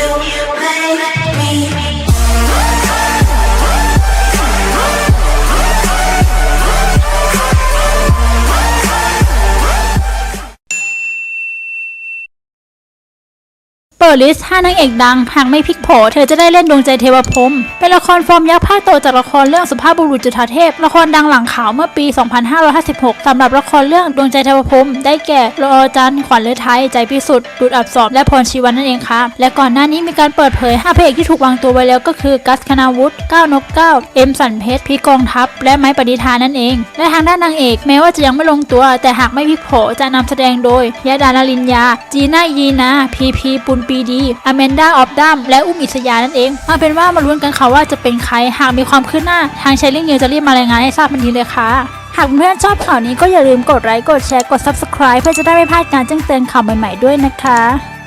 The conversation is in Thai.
you make me เปิดลิสต์5นางเอกดัง หากไม่พลิกโผเธอจะได้เล่นดวงใจเทวพรมเป็นละครฟอร์มยักษ์ภาคโตจากละครเรื่องสุภาพบุรุษจุฑาเทพ ละครดังหลังขาวเมื่อปี 2556สำหรับละครเรื่องดวงใจเทวพรมได้แก่รอจันทร์ขวัญฤทัยใจพิสุทธิ์ดุดอับสอบและพรชีวันนั่นเองค่ะและก่อนหน้านี้มีการเปิดเผย5พระเอกที่ถูกวางตัวไว้แล้วก็คือกัสคณาวุฒิก้าวนกก้าเอ็มสันเพชรพีกองทัพ และไม้ปณิธานนั่นเอง และทางด้านนางเอกแม้ว่าจะยังไม่ลงตัว แต่หากไม่พลิกโผจะนำแสดงโดยยาดานลินยา จีน่ายีนาพีพีปุณปีดีอแมนดาออฟดัมและอุ้มอิสยานั่นเองมาเป็นว่ามาลุ้นกันค่ะว่าจะเป็นใครหากมีความคืบหน้า ทางเชลลิ่งนิวจะรีบมารายงานให้ทราบทันทีเลยค่ะหากเพื่อนชอบข่าวนี้ก็อย่าลืมกดไลค์กดแชร์กด subscribe เพื่อจะได้ไม่พลาดการแจ้งเตือนข่าวใหม่ๆด้วยนะคะ